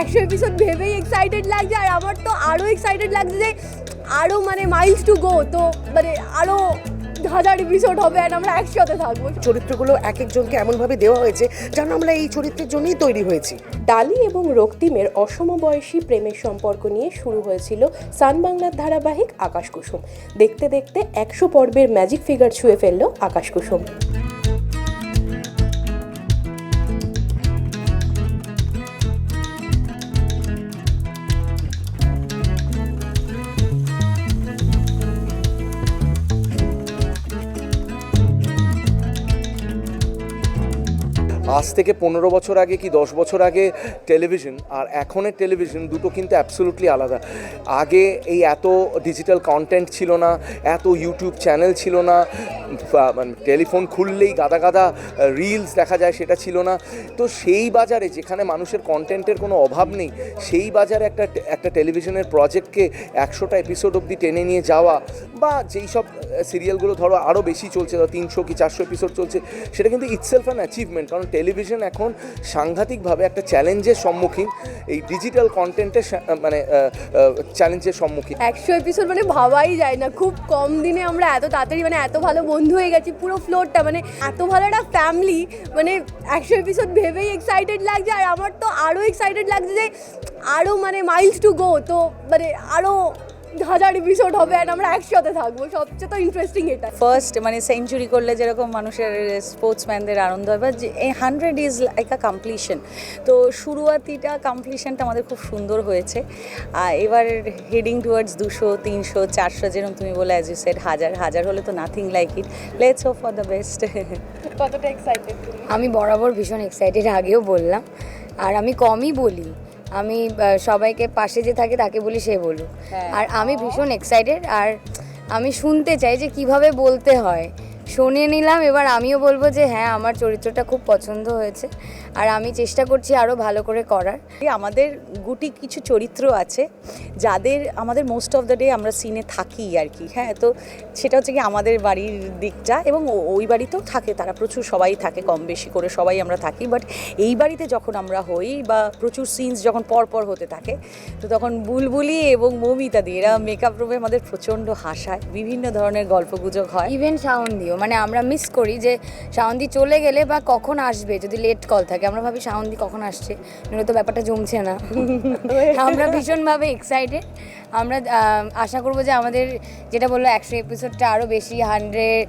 একশো এপিসোড ভেবেই এক্সাইটেড লাগছে আর আমার তো আরও এক্সাইটেড লাগছে যে আরও মানে মাইলস টু গো তো মানে আরও হাজার এপিসোড হবে আর আমরা একসাথে থাকব। চরিত্রগুলো এক একজনকে এমনভাবে দেওয়া হয়েছে যেন আমরা এই চরিত্রের জন্যই তৈরি হয়েছি। ডালি এবং রক্তিমের অসমবয়সী প্রেমের সম্পর্ক নিয়ে শুরু হয়েছিল সান বাংলার ধারাবাহিক আকাশ কুসুম দেখতে দেখতে একশো পর্বের ম্যাজিক ফিগার ছুঁয়ে ফেলল আকাশ কুসুম আজ থেকে পনেরো বছর আগে কি দশ বছর আগে টেলিভিশন আর এখনের টেলিভিশন দুটো কিন্তু অ্যাবসোলুটলি আলাদা। আগে এই এত ডিজিটাল কন্টেন্ট ছিল না, এত ইউটিউব চ্যানেল ছিল না মানে টেলিফোন খুললেই গাদা গাদা রিলস দেখা যায় সেটা ছিল না। তো সেই বাজারে যেখানে মানুষের কন্টেন্টের কোনো অভাব নেই, সেই বাজারে একটা একটা টেলিভিশনের প্রজেক্টকে একশোটা এপিসোড অবধি টেনে নিয়ে যাওয়া, বা যেই সব সিরিয়ালগুলো ধরো আরও বেশি চলছে, ধরো তিনশো কি চারশো এপিসোড চলছে, সেটা কিন্তু ইটসেলফ অ্যান অ্যাচিভমেন্ট কারণ টেলিভিশন এখন সাংঘাতিকভাবে একটা চ্যালেঞ্জের সম্মুখীন, এই ডিজিটাল কন্টেন্টের মানে চ্যালেঞ্জের সম্মুখীন। একশো এপিসোড মানে ভাবাই যায় না। খুব কম দিনে আমরা এত তাড়াতাড়ি মানে এত ভালো বন্ধু হয়ে গেছি, পুরো ফ্লোরটা মানে এত ভালো একটা ফ্যামিলি মানে একশো এপিসোড ভেবেই এক্সাইটেড লাগছে। আর আমার তো আরও এক্সাইটেড লাগছে যে আরও মানে মাইলস টু গো তো মানে আরও হাজার এপিসোড হবে আর আমরা একসাথে থাকব। সবচেয়ে তো ইন্টারেস্টিং এটা। ফার্স্ট মানে সেঞ্চুরি করলে যেরকম মানুষের স্পোর্টসম্যানদের আনন্দ হয় বা যে এই hundred is like a completion তো শুরুয়াতিটা কমপ্লিশনটা আমাদের খুব সুন্দর হয়েছে। আর এবার হেডিং টুয়ার্ডস দুশো তিনশো চারশো যেরকম তুমি বলে অ্যাজ ইউ সেড হাজার। হাজার হলে তো nothing like it let's hope for the best কতটা এক্সাইটেড আমি বরাবর ভীষণ এক্সাইটেড আগেও বললাম। আর আমি কমই বলি। আমি সবাইকে পাশে যে থাকে তাকে বলি সে বলুক। আর আমি ভীষণ এক্সাইটেড আর আমি শুনতে চাই যে কীভাবে বলতে হয়। শুনে নিলাম। এবার আমিও বলব যে হ্যাঁ আমার চরিত্রটা খুব পছন্দ হয়েছে। আর আমি চেষ্টা করছি আরও ভালো করে করার। আমাদের গুটি কিছু চরিত্র আছে যাদের আমাদের মোস্ট অফ দ্য ডে আমরা সিনে থাকি আর কি। হ্যাঁ তো সেটা হচ্ছে কি আমাদের বাড়ির দিকটা এবং ওই বাড়িতেও থাকে তারা প্রচুর সবাই থাকে কম বেশি করে সবাই আমরা থাকি। বাট এই বাড়িতে যখন আমরা হই বা প্রচুর সিনস যখন পর পর হতে থাকে তো তখন বুলবুলি এবং মৌমিতা দিয়ে এরা মেকআপ রুমে আমাদের প্রচণ্ড হাসায়। বিভিন্ন ধরনের গল্পগুজব হয়। ইভেন সাউন্দিও মানে আমরা মিস করি যে সাউন্দি চলে গেলে বা কখন আসবে? যদি লেট কল থাকে। আমরা ভাবি সাউন্দি কখন আসছে? নইলে তো ব্যাপারটা জমছে না। আমরা ভীষণভাবে এক্সাইটেড আমরা আশা করব যে আমাদের যেটা বলল একশো এপিসোডটা আরও বেশি হান্ড্রেড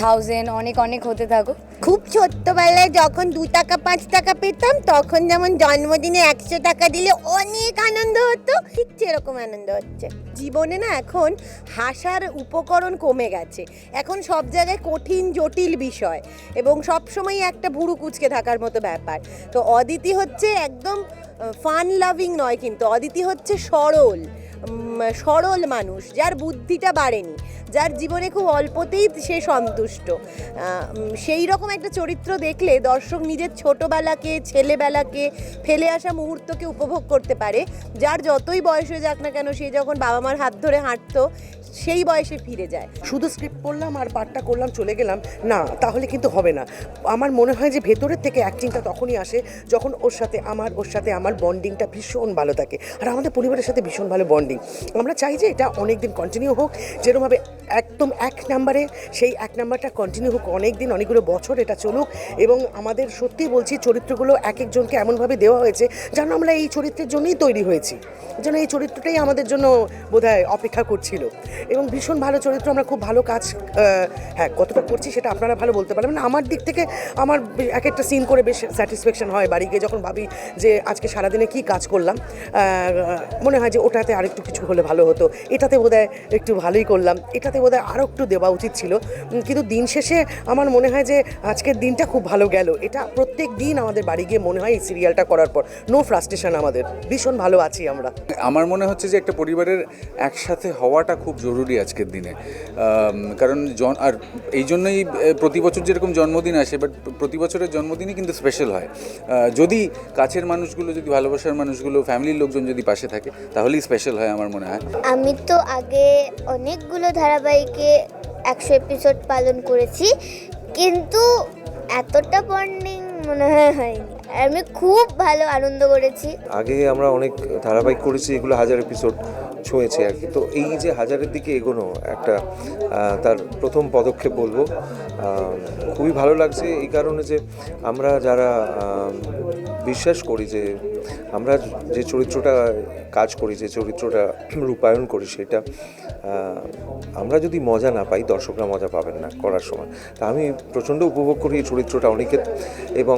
থাউজেন্ড অনেক অনেক হতে থাকুক। খুব ছোট্টবেলায় যখন দু টাকা, পাঁচ টাকা পেতাম, তখন যেমন জন্মদিনে একশো টাকা দিলে অনেক আনন্দ হতো, ঠিক সেরকম আনন্দ হচ্ছে। জীবনে না এখন হাসার উপকরণ কমে গেছে। এখন সব জায়গায় কঠিন, জটিল বিষয় এবং সবসময় একটা ভুরু কুচকে থাকার মতো ব্যাপার। তো অদিতি হচ্ছে একদম ফান লাভিং নয় কিন্তু, অদিতি হচ্ছে সরল। সরল মানুষ যার বুদ্ধিটা বাড়েনি। যার জীবনে খুব অল্পতেই সে সন্তুষ্ট। সেই রকম একটা চরিত্র দেখলে দর্শক নিজের ছোটোবেলাকে, ছেলেবেলাকে, ফেলে আসা মুহূর্তকে উপভোগ করতে পারে। যার যতই বয়স হয়ে যাক না কেন, সে যখন বাবা মার হাত ধরে হাঁটতো, সেই বয়সে ফিরে যায়। শুধু স্ক্রিপ্ট পড়লাম আর পাঠটা করলাম, চলে গেলাম, না, তাহলে কিন্তু হবে না। আমার মনে হয় যে ভেতরের থেকে অ্যাক্টিংটা তখনই আসে যখন ওর সাথে আমার, ওর সাথে আমার বন্ডিংটা ভীষণ ভালো থাকে। আর আমাদের পরিবারের সাথে ভীষণ ভালো বন্ডিং আমরা চাই যে এটা অনেক দিন কন্টিনিউ হোক যেরকমভাবে একদম এক নাম্বারে, সেই এক নাম্বারটা কন্টিনিউ হোক অনেক দিন অনেকগুলো বছর এটা চলুক এবং আমাদের সত্যি বলছি চরিত্রগুলো এক একজনকে এমনভাবে দেওয়া হয়েছে যেন আমরা এই চরিত্রের জন্যই তৈরি হয়েছি, যেন এই চরিত্রটাই আমাদের জন্য বোধহয় অপেক্ষা করছিল এবং ভীষণ ভালো চরিত্র, আমরা খুব ভালো কাজ হ্যাঁ কতটা করছি সেটা আপনারা ভালো বলতে পারবেন আমার দিক থেকে আমার এক একটা সিন করে বেশ স্যাটিসফ্যাকশন হয় বাড়ি গিয়ে যখন ভাবি যে আজকে সারাদিনে কি কাজ করলাম মনে হয় যে ওটাতে আরেকটু কিছু হলে ভালো হতো, এটাতে বোধহয় একটু ভালোই করলাম, এটাতে বোধহয় আরও একটু দেওয়া উচিত ছিল। কিন্তু দিন শেষে আমার মনে হয় যে আজকের দিনটা খুব ভালো গেল। এটা প্রত্যেক দিন আমাদের বাড়ি গিয়ে মনে হয় এই সিরিয়ালটা করার পর। নো ফ্রাস্ট্রেশন আমাদের। ভীষণ ভালো আছি আমরা। আমার মনে হচ্ছে যে একটা পরিবারের একসাথে হওয়াটা খুব জরুরি আজকের দিনে। কারণ জন আর এই জন্যই প্রতি বছর যেরকম জন্মদিন আসে বাট প্রতি বছরের জন্মদিনই কিন্তু স্পেশাল হয়। যদি কাছের মানুষগুলো যদি ভালোবাসার মানুষগুলো ফ্যামিলির লোকজন যদি পাশে থাকে তাহলেই স্পেশাল হয় আমার মনে হয়। আমি তো আগে অনেকগুলো ধারাবাহিকে একশো এপিসোড পালন করেছি, কিন্তু এতটা বন্ডিং মনে হয় হয়নি। আমি খুব ভালো আনন্দ করেছি। আগে আমরা অনেক ধারাবাহিক করেছি, এগুলো হাজার এপিসোড ছুঁয়েছে আর কি। তো এই যে হাজারের দিকে এগোনো একটা তার প্রথম পদক্ষেপ বলব খুবই ভালো লাগছে এই কারণে যে আমরা যারা বিশ্বাস করি যে আমরা যে চরিত্রটা কাজ করি, যে চরিত্রটা রূপায়ণ করি সেটা আমরা যদি মজা না পাই, দর্শকরা মজা পাবেন না করার সময়। তা আমি প্রচণ্ড উপভোগ করি এই চরিত্রটা অনেকের এবং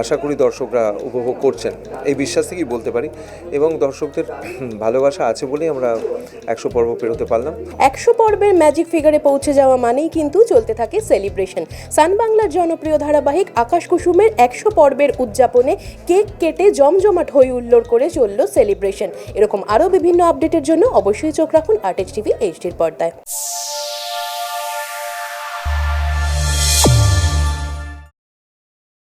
আশা করি দর্শকরা উপভোগ করছেন। এই বিশ্বাস থেকেই বলতে পারি, এবং দর্শকদের ভালোবাসা আছে বলেই আমরা একশো পর্ব পেরোতে পারলাম। একশো পর্বের ম্যাজিক ফিগারে পৌঁছে যাওয়া মানেই কিন্তু চলতে থাকে সেলিব্রেশন সান বাংলার জনপ্রিয় ধারাবাহিক আকাশ কুসুমের একশো পর্বের উদযাপনে কেক কেটে জমজমাট হই উল্লোড় করে চলল সেলিব্রেশন এরকম আরও বিভিন্ন আপডেটের জন্য অবশ্যই চোখ রাখুন আর্টেজ টিভি এইচডির পর্দায়।